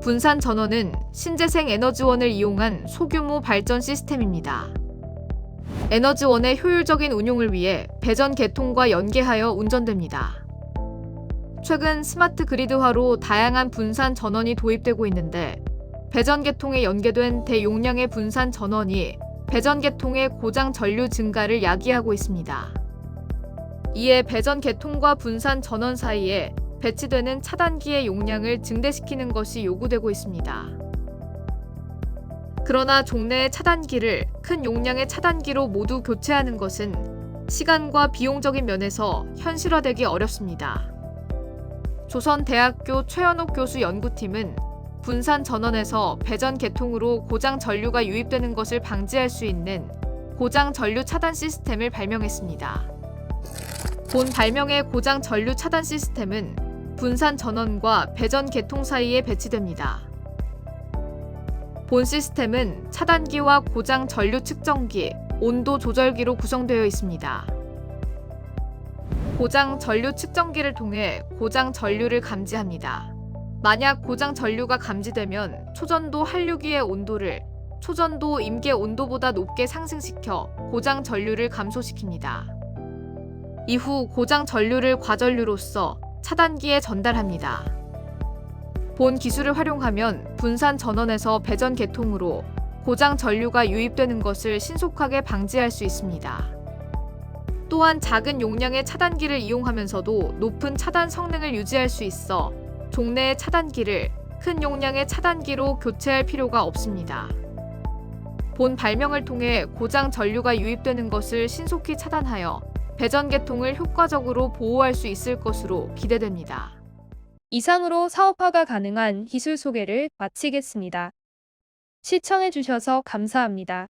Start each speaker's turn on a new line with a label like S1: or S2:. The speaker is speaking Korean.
S1: 분산 전원은 신재생 에너지원을 이용한 소규모 발전 시스템입니다. 에너지원의 효율적인 운용을 위해 배전 계통과 연계하여 운전됩니다. 최근 스마트 그리드화로 다양한 분산 전원이 도입되고 있는데 배전 계통에 연계된 대용량의 분산 전원이 배전 계통의 고장 전류 증가를 야기하고 있습니다. 이에 배전 계통과 분산 전원 사이에 배치되는 차단기의 용량을 증대시키는 것이 요구되고 있습니다. 그러나 종래의 차단기를 큰 용량의 차단기로 모두 교체하는 것은 시간과 비용적인 면에서 현실화되기 어렵습니다. 조선대학교 최현옥 교수 연구팀은 분산 전원에서 배전 계통으로 고장 전류가 유입되는 것을 방지할 수 있는 고장 전류 차단 시스템을 발명했습니다. 본 발명의 고장 전류 차단 시스템은 분산 전원과 배전 계통 사이에 배치됩니다. 본 시스템은 차단기와 고장 전류 측정기, 온도 조절기로 구성되어 있습니다. 고장 전류 측정기를 통해 고장 전류를 감지합니다. 만약 고장 전류가 감지되면 초전도 한류기의 온도를 초전도 임계 온도보다 높게 상승시켜 고장 전류를 감소시킵니다. 이후 고장 전류를 과전류로서 차단기에 전달합니다. 본 기술을 활용하면 분산 전원에서 배전 계통으로 고장 전류가 유입되는 것을 신속하게 방지할 수 있습니다. 또한 작은 용량의 차단기를 이용하면서도 높은 차단 성능을 유지할 수 있어 종래의 차단기를 큰 용량의 차단기로 교체할 필요가 없습니다. 본 발명을 통해 고장 전류가 유입되는 것을 신속히 차단하여 배전 계통을 효과적으로 보호할 수 있을 것으로 기대됩니다.
S2: 이상으로 사업화가 가능한 기술 소개를 마치겠습니다. 시청해주셔서 감사합니다.